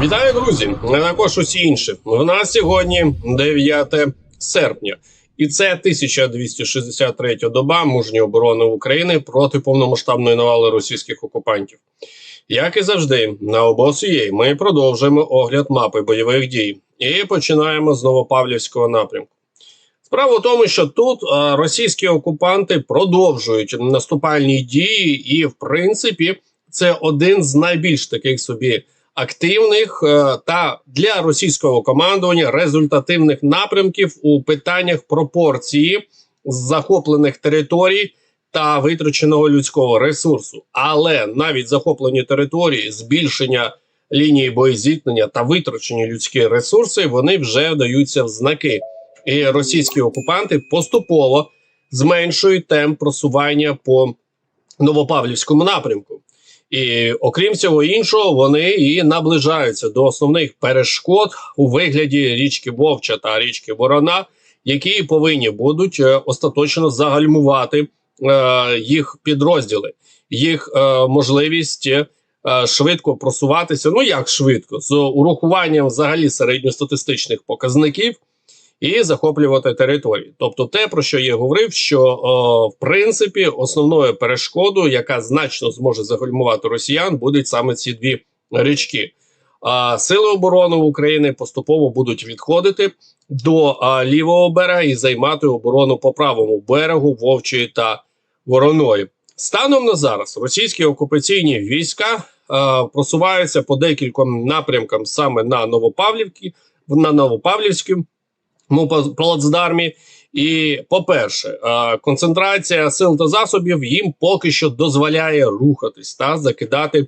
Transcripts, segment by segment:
Вітаю, друзі! А також усі інші. В нас сьогодні 9 серпня, і це 1263 доба мужньої оборони України проти повномасштабної навали російських окупантів. Як і завжди, на обосує ми продовжуємо огляд мапи бойових дій і починаємо з Новопавлівського напрямку. Справа в тому, що тут російські окупанти продовжують наступальні дії, і в принципі це один з найбільш таких собі активних е, та для російського командування результативних напрямків у питаннях пропорції захоплених територій та витраченого людського ресурсу. Але навіть захоплені території, збільшення лінії боєзіткнення та витрачені людські ресурси вони вже даються в знаки. І російські окупанти поступово зменшують темп просування по Новопавлівському напрямку. І окрім всього іншого, вони і наближаються до основних перешкод у вигляді річки Вовча та річки Ворона, які повинні будуть е, остаточно загальмувати е, їх підрозділи, їх е, можливість е, швидко просуватися. Ну як швидко, з урахуванням взагалі середньостатистичних показників. І захоплювати території, тобто те, про що я говорив, що о, в принципі основною перешкодою, яка значно зможе загальмувати росіян, будуть саме ці дві річки. А сили оборони України поступово будуть відходити до а, лівого берега і займати оборону по правому берегу Вовчої та Вороної. Станом на зараз російські окупаційні війська а, просуваються по декільком напрямкам саме на Новопавлівки, на Новопавлівському ну, плацдармі. І, по-перше, е, концентрація сил та засобів їм поки що дозволяє рухатись та закидати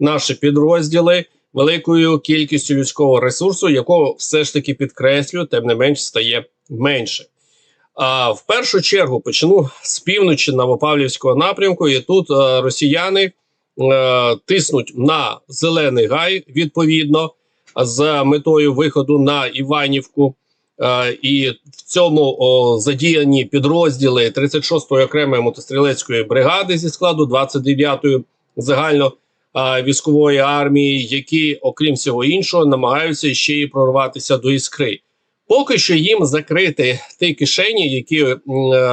наші підрозділи великою кількістю людського ресурсу, якого все ж таки підкреслюю, тим не менш стає менше. А в першу чергу почну з півночі Новопавлівського напрямку, і тут е, росіяни е, тиснуть на зелений гай відповідно з метою виходу на Іванівку. Е, і в цьому задіяні підрозділи 36-ї окремої мотострілецької бригади зі складу 29-ї загально е, військової армії, які, окрім всього іншого, намагаються ще й прорватися до іскри. Поки що їм закрити ті кишені, які е,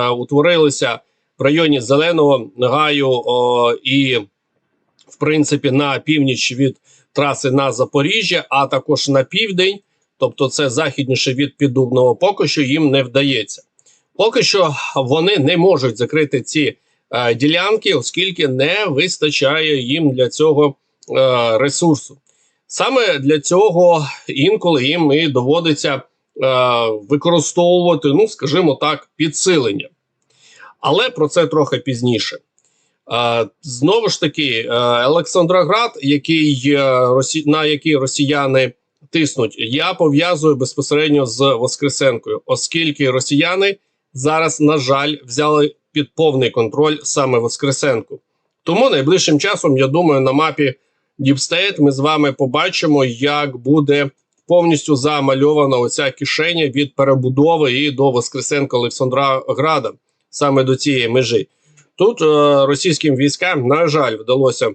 утворилися в районі Зеленого Гаю о, і, в принципі, на північ від траси на Запоріжжя, а також на південь тобто це західніше від піддубного, поки що їм не вдається. Поки що вони не можуть закрити ці е, ділянки, оскільки не вистачає їм для цього е, ресурсу. Саме для цього інколи їм і доводиться е, використовувати, ну скажімо так, підсилення. Але про це трохи пізніше. Е, знову ж таки, е, Олександроград, який, е, на який росіяни тиснуть. Я пов'язую безпосередньо з Воскресенкою, оскільки росіяни зараз, на жаль, взяли під повний контроль саме Воскресенку. Тому найближчим часом, я думаю, на мапі Діпстейт ми з вами побачимо, як буде повністю замальована оця кишеня від перебудови і до Воскресенка Олександра Града, саме до цієї межі. Тут е російським військам, на жаль, вдалося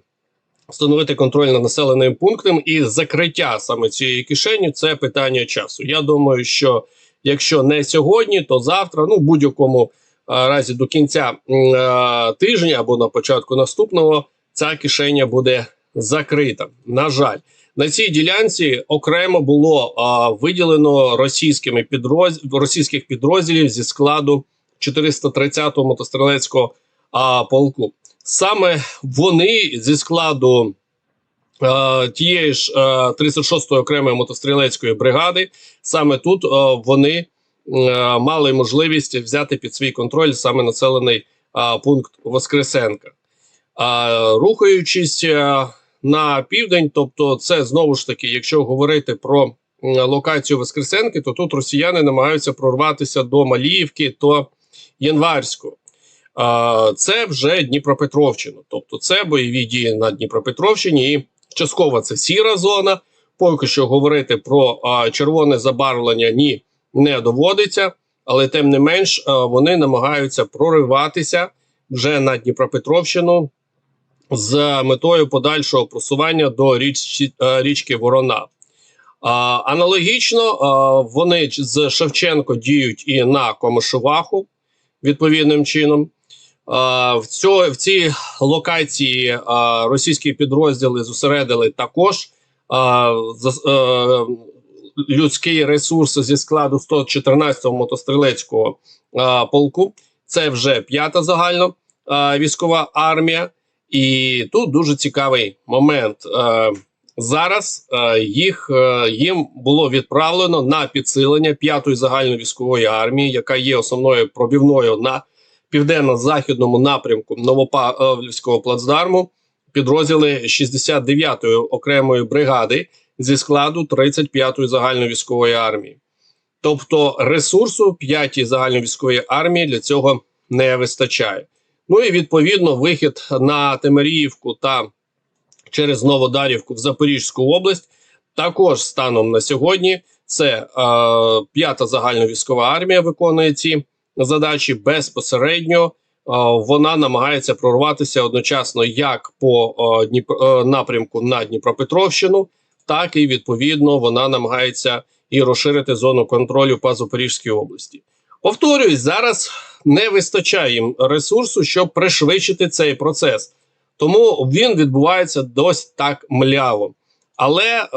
встановити контроль над населеним пунктом і закриття саме цієї кишені це питання часу. Я думаю, що якщо не сьогодні, то завтра, ну в будь-якому разі до кінця е, тижня або на початку наступного, ця кишеня буде закрита. На жаль. На цій ділянці окремо було а, виділено російськими підроз... російських підрозділів зі складу 430-го мотострілецького а, полку саме вони зі складу е, тієї ж е, 36-ї окремої мотострілецької бригади, саме тут е, вони е, мали можливість взяти під свій контроль саме населений е, пункт Воскресенка. А рухаючись е, на південь, тобто, це знову ж таки, якщо говорити про локацію Воскресенки, то тут росіяни намагаються прорватися до Маліївки то Январську це вже Дніпропетровщина. Тобто, це бойові дії на Дніпропетровщині. І частково це сіра зона. Поки що говорити про червоне забарвлення ні не доводиться, але тим не менш вони намагаються прориватися вже на Дніпропетровщину з метою подальшого просування до річці, річки Ворона. Аналогічно вони з Шевченко діють і на Комишуваху відповідним чином. В, цьо, в цій локації російські підрозділи зосередили також людський ресурс зі складу 114-го мотострілецького полку. Це вже п'ята загальна військова армія. І тут дуже цікавий момент. Зараз їх їм було відправлено на підсилення п'ятої загальновійськової армії, яка є основною пробівною на південно-західному напрямку Новопавлівського плацдарму. Підрозділи 69-ї окремої бригади зі складу 35-ї загальновійськової армії. Тобто ресурсу 5-ї загальновійськової армії для цього не вистачає. Ну і відповідно вихід на Темиріївку та через Новодарівку в Запорізьку область. Також станом на сьогодні це е, п'ята загальновійськова армія виконує ці задачі безпосередньо. Е, вона намагається прорватися одночасно як по е, е, напрямку на Дніпропетровщину, так і відповідно вона намагається і розширити зону контролю по Запорізькій області. Повторюсь, зараз не вистачає їм ресурсу, щоб пришвидшити цей процес. Тому він відбувається досить так мляво. Але е,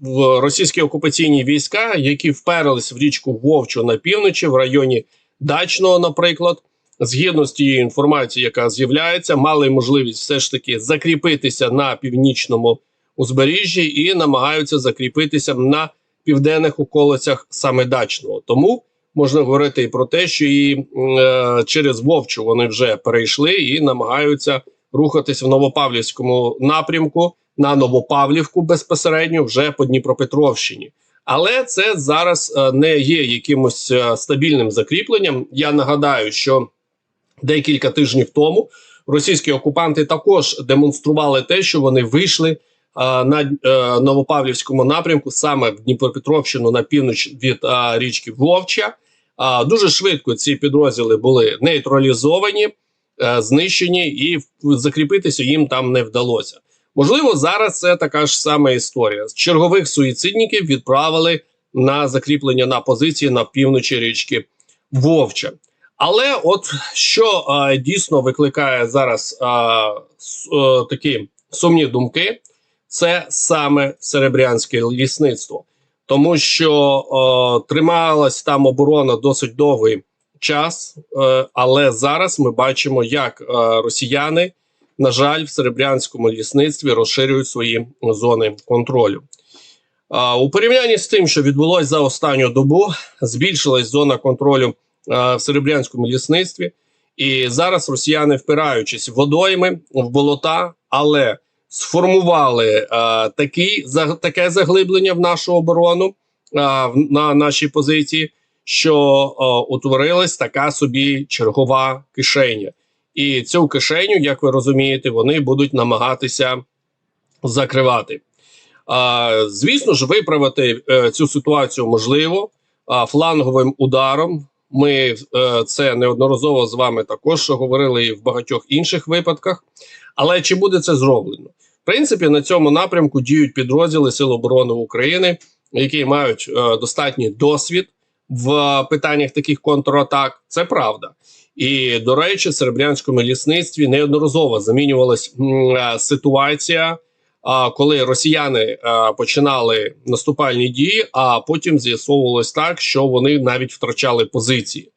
в російські окупаційні війська, які вперлись в річку Вовчу на півночі, в районі Дачного, наприклад, згідно з тією інформацією, яка з'являється, мали можливість все ж таки закріпитися на північному узбережжі і намагаються закріпитися на південних околицях саме дачного. Тому можна говорити і про те, що і е, через Вовчу вони вже перейшли і намагаються рухатись в Новопавлівському напрямку на Новопавлівку безпосередньо вже по Дніпропетровщині. Але це зараз е, не є якимось е, стабільним закріпленням. Я нагадаю, що декілька тижнів тому російські окупанти також демонстрували те, що вони вийшли е, на Новопавлівському напрямку, саме в Дніпропетровщину на північ від річки Вовча. Дуже швидко ці підрозділи були нейтралізовані, знищені, і закріпитися їм там не вдалося. Можливо, зараз це така ж сама історія. Чергових суїцидників відправили на закріплення на позиції на півночі річки Вовча. Але от що е, дійсно викликає зараз е, с- е, такі сумні думки, це саме серебрянське лісництво, тому що е, трималась там оборона досить довгий час, е, але зараз ми бачимо, як е, росіяни, на жаль, в серебрянському лісництві розширюють свої зони контролю. У порівнянні з тим, що відбулося за останню добу, збільшилась зона контролю в серебрянському лісництві, і зараз росіяни, впираючись водойми в болота, але сформували а, такий, за, таке заглиблення в нашу оборону а, в- на нашій позиції, що а, утворилась така собі чергова кишеня. І цю кишеню, як ви розумієте, вони будуть намагатися закривати. А, звісно ж, виправити е, цю ситуацію можливо фланговим ударом. Ми е, це неодноразово з вами також говорили і в багатьох інших випадках. Але чи буде це зроблено? В принципі, на цьому напрямку діють підрозділи Сил оборони України, які мають е, достатній досвід в питаннях таких контратак. Це правда. І до речі, в серебрянському лісництві неодноразово замінювалась е, ситуація а, коли росіяни починали наступальні дії, а потім з'ясовувалось так, що вони навіть втрачали позиції.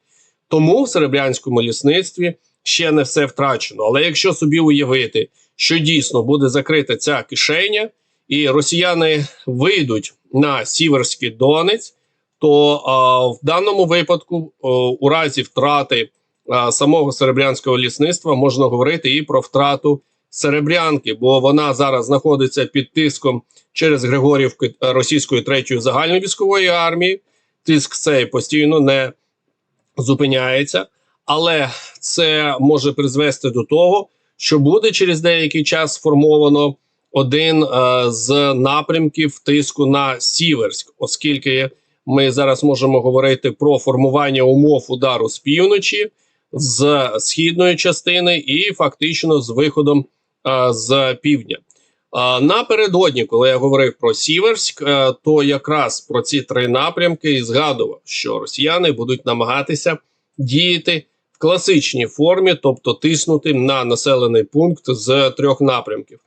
Тому в серебрянському лісництві ще не все втрачено. Але якщо собі уявити, що дійсно буде закрита ця кишеня, і росіяни вийдуть на Сіверський Донець, то а, в даному випадку, о, у разі втрати а, самого серебрянського лісництва, можна говорити і про втрату Серебрянки, бо вона зараз знаходиться під тиском через Григорівку е, російської третьої загальної військової армії. Тиск цей постійно не зупиняється, але це може призвести до того, що буде через деякий час сформовано один е, з напрямків тиску на Сіверськ, оскільки ми зараз можемо говорити про формування умов удару з півночі, з східної частини і фактично з виходом е, з півдня. А, Напередодні, коли я говорив про Сіверськ, е, то якраз про ці три напрямки і згадував, що росіяни будуть намагатися діяти в класичній формі, тобто тиснути на населений пункт з трьох напрямків.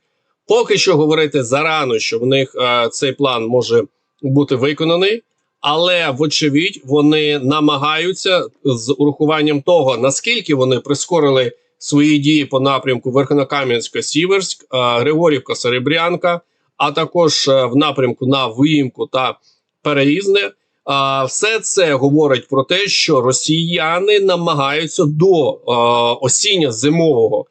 Поки що говорити зарано, що в них е, цей план може бути виконаний, але вочевидь вони намагаються з урахуванням того, наскільки вони прискорили свої дії по напрямку Верхнокам'янська-Сіверськ, е, Григорівка, Серебрянка, а також е, в напрямку на Виїмку та Переїзне. Все це говорить про те, що росіяни намагаються до е, осінньо-зимового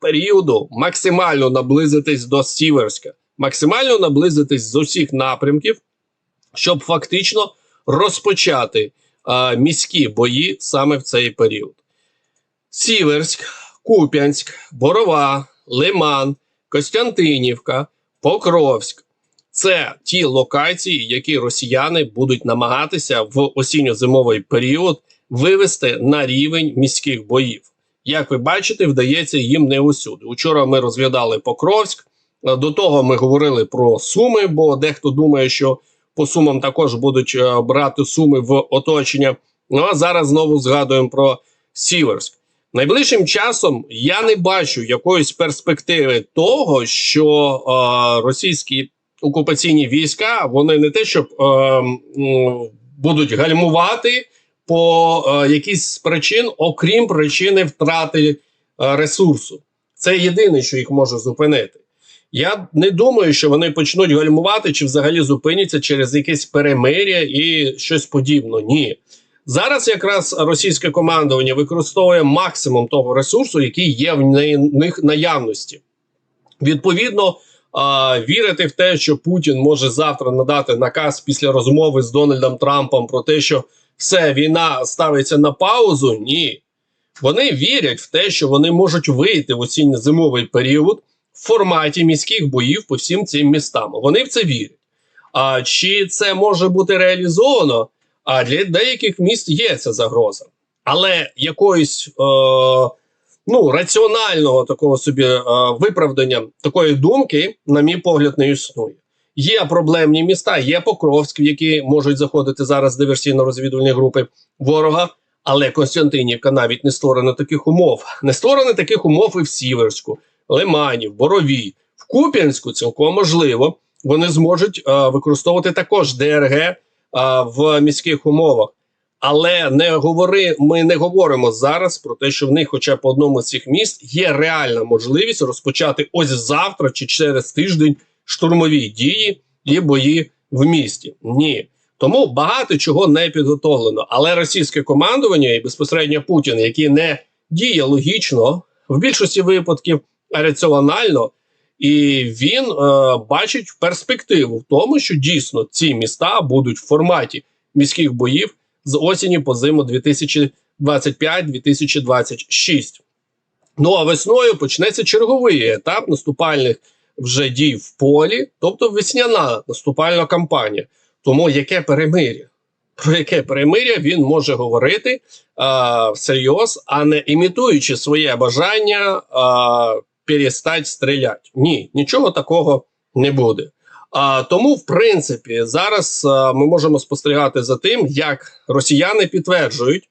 періоду максимально наблизитись до Сіверська, максимально наблизитись з усіх напрямків, щоб фактично розпочати е, міські бої саме в цей період. Сіверськ, Куп'янськ, Борова, Лиман, Костянтинівка, Покровськ це ті локації, які росіяни будуть намагатися в осінньо-зимовий період вивести на рівень міських боїв. Як ви бачите, вдається їм не усюди. Учора ми розглядали Покровськ. До того ми говорили про Суми, бо дехто думає, що по сумам також будуть е, брати суми в оточення. Ну а зараз знову згадуємо про Сіверськ. Найближчим часом я не бачу якоїсь перспективи того, що е, російські окупаційні війська вони не те, щоб е, будуть гальмувати по е, якійсь з причин, окрім причини втрати е, ресурсу. Це єдине, що їх може зупинити. Я не думаю, що вони почнуть гальмувати чи взагалі зупиняться через якесь перемиря і щось подібне. Ні. Зараз якраз російське командування використовує максимум того ресурсу, який є в них наявності. Відповідно, вірити в те, що Путін може завтра надати наказ після розмови з Дональдом Трампом про те, що все війна ставиться на паузу. Ні. Вони вірять в те, що вони можуть вийти в осінньо-зимовий період форматі міських боїв по всім цим містам. Вони в це вірять. А чи це може бути реалізовано? А для деяких міст є ця загроза. Але якоїсь е, ну, раціонального такого собі е, виправдання такої думки, на мій погляд, не існує. Є проблемні міста, є Покровськ, в які можуть заходити зараз диверсійно-розвідувальні групи ворога. Але Константинівка навіть не створена таких умов. Не створено таких умов і в Сіверську, Лимані, в Боровій, в Куп'янську цілком можливо. Вони зможуть е, використовувати також ДРГ е, в міських умовах. Але не говори, ми не говоримо зараз про те, що в них, хоча б по одному з цих міст, є реальна можливість розпочати ось завтра чи через тиждень штурмові дії і бої в місті. Ні. Тому багато чого не підготовлено. Але російське командування і безпосередньо Путін, який не діє логічно, в більшості випадків раціонально, і він е, бачить перспективу в тому, що дійсно ці міста будуть в форматі міських боїв з осені по зиму 2025-2026. Ну а весною почнеться черговий етап наступальних вже дій в полі, тобто весняна наступальна кампанія. Тому яке перемир'я? Про яке перемир'я він може говорити а, всерйоз, а не імітуючи своє бажання а, перестати стріляти. Ні, нічого такого не буде. А, тому, в принципі, зараз а, ми можемо спостерігати за тим, як росіяни підтверджують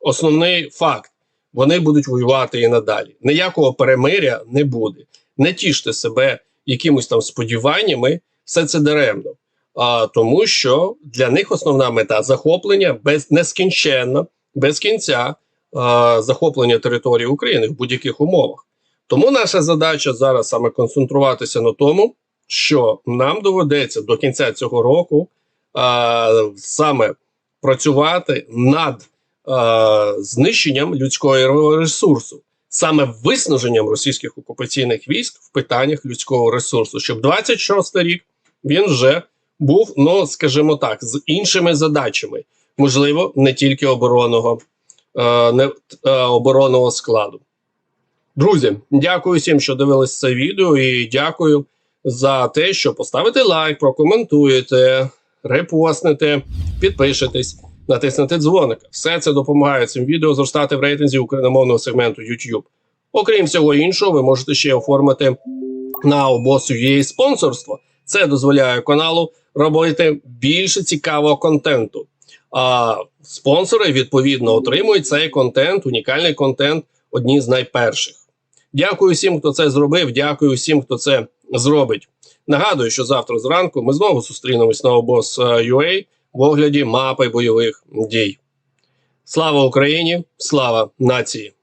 основний факт: вони будуть воювати і надалі. Ніякого перемиря не буде. Не тіште себе якимось там сподіваннями, все це даремно. А, тому що для них основна мета захоплення без нескінченно, без кінця а, захоплення території України в будь-яких умовах. Тому наша задача зараз саме концентруватися на тому, що нам доведеться до кінця цього року а, саме працювати над а, знищенням людського ресурсу, саме виснаженням російських окупаційних військ в питаннях людського ресурсу, щоб 26 рік він вже був, ну скажімо так, з іншими задачами, можливо, не тільки оборонного, е, не, е, оборонного складу. Друзі, дякую всім, що дивились це відео, і дякую за те, що поставите лайк, прокоментуєте, репостнете, підпишетесь, натиснете дзвоник. Все це допомагає цим відео зростати в рейтинзі україномовного сегменту YouTube. Окрім всього іншого, ви можете ще оформити на обосу спонсорство. Це дозволяє каналу робити більше цікавого контенту. А спонсори відповідно отримують цей контент, унікальний контент, одні з найперших. Дякую всім, хто це зробив. Дякую всім, хто це зробить. Нагадую, що завтра зранку ми знову зустрінемось на обос UA в огляді мапи бойових дій. Слава Україні! Слава нації!